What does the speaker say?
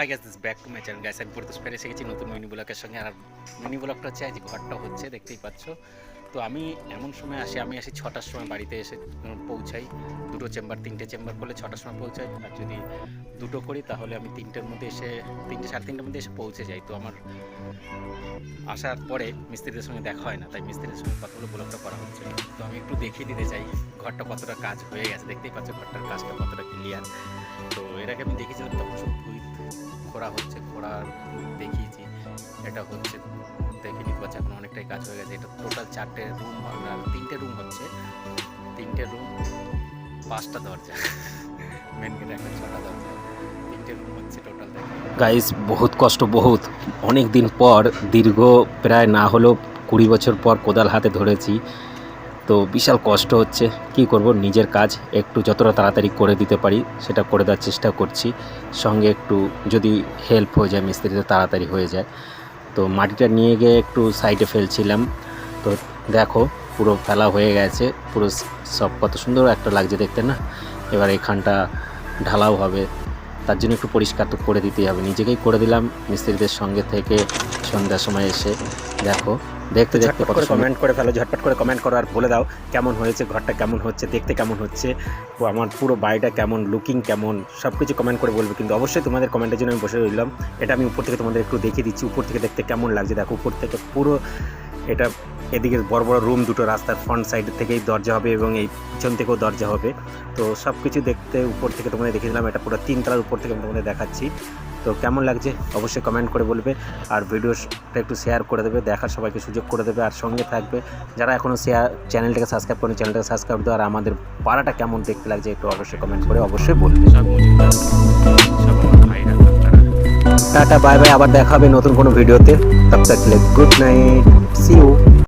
Hi guys this back to my channel guys আমি পরিতোষ পেরে এসে গেছি নতুন মিনি ব্লগের সঙ্গে। আর মিনি ব্লগটা হচ্ছে আজ ঘরটা হচ্ছে, দেখতেই পাচ্ছ। তো আমি এমন সময় আসি, আমি আসি ছটার সময় বাড়িতে এসে পৌঁছাই। দুটো চেম্বার, তিনটে চেম্বার করলে ছটার সময় পৌঁছাই। আর যদি দুটো করি, তাহলে আমি তিনটের মধ্যে এসে, তিনটে, সাড়ে তিনটের মধ্যে এসে পৌঁছে যাই। তো আমার আসার পরে মিস্ত্রিদের সঙ্গে দেখা হয় না, তাই মিস্ত্রিদের সঙ্গে কতগুলো ব্লগটা করা হচ্ছে তো আমি একটু দেখিয়ে দিতে চাই, ঘরটা কতটা কাজ হয়ে গেছে। দেখতেই পাচ্ছ, ঘরটার কাজটা কতটা ক্লিয়ার এর আগে আমি দেখেছিলাম তখন সব ভুইত খোঁড়া হচ্ছে, খোঁড়া দেখিয়েছি। এটা হচ্ছে দেখে নিতে পারছি এখন অনেকটাই কাজ হয়ে গেছে। এটা টোটাল চারটে রুম তিনটে রুম হচ্ছে। তিনটে রুম পাঁচটা দরজা। মেন গেটে একটা, ছটা দরজা। তিনটে রুম হচ্ছে টোটাল গাইস বহুত কষ্ট, বহুত। অনেক দিন পর, দীর্ঘ প্রায় না হলেও কুড়ি বছর পর কোদাল হাতে ধরেছি। তো বিশাল কষ্ট হচ্ছে। কি করব? নিজের কাজ একটু যতটা তাড়াতাড়ি করে দিতে পারি, সেটা করে দেওয়ার চেষ্টা করছি। সঙ্গে একটু যদি হেল্প হয়ে যায় মিস্ত্রিতে তাড়াতাড়ি হয়ে যায়। তো মাটিটা নিয়ে গিয়ে একটু সাইডে ফেলছিলাম। তো দেখো, পুরো ফেলা হয়ে গেছে। পুরো সব কত সুন্দর একটা লাগছে, দেখতে না? এবার এখানটা ঢালাও হবে। তার জন্য একটু পরিষ্কার তো করে দিতেই হবে। নিজেকেই করে দিলাম মিস্ত্রিদের সঙ্গে থেকে সন্ধ্যার সময় এসে দেখো দেখতে দেখতে কত কমেন্ট করে ফেলো ঝটপট করে কমেন্ট করো আর বলে দাও কেমন হয়েছে ঘরটা কেমন হচ্ছে দেখতে কেমন হচ্ছে ও আমার পুরো বাড়িটা কেমন লুকিং কেমন সব কিছু কমেন্ট করে বলবে কিন্তু অবশ্যই তোমাদের কমেন্টের জন্য আমি বসে রইলাম। এটা আমি উপর থেকে তোমাদের একটু দেখিয়ে দিচ্ছি উপর থেকে দেখতে কেমন লাগছে দেখো উপর থেকে পুরো এটা এদিকে বড় বড় রুম দুটো রাস্তার ফ্রন্ট সাইড থেকেই দরজা হবে এবং এই পিছন থেকেও দরজা হবে। তো সব কিছু দেখতে উপর থেকে তোমাদের দেখিয়ে দিলাম এটা পুরো তিনতলার উপর থেকে আমি তোমাদের দেখাচ্ছি। তো কেমন লাগছে অবশ্যই কমেন্ট করে বলবে আর ভিডিওটা একটু শেয়ার করে দেবে দেখার সবাইকে সুযোগ করে দেবে আর সঙ্গে থাকবে। যারা এখনও শেয়ার চ্যানেলটাকে সাবস্ক্রাইব করেন চ্যানেলটাকে সাবস্ক্রাইব দেওয়া আর আমাদের পাড়াটা কেমন দেখতে লাগছে একটু অবশ্যই কমেন্ট করে অবশ্যই বলবে। টাটা বাই বাই আবার দেখা হবে নতুন কোনো ভিডিওতে তব তক গুড নাইট সি ইউ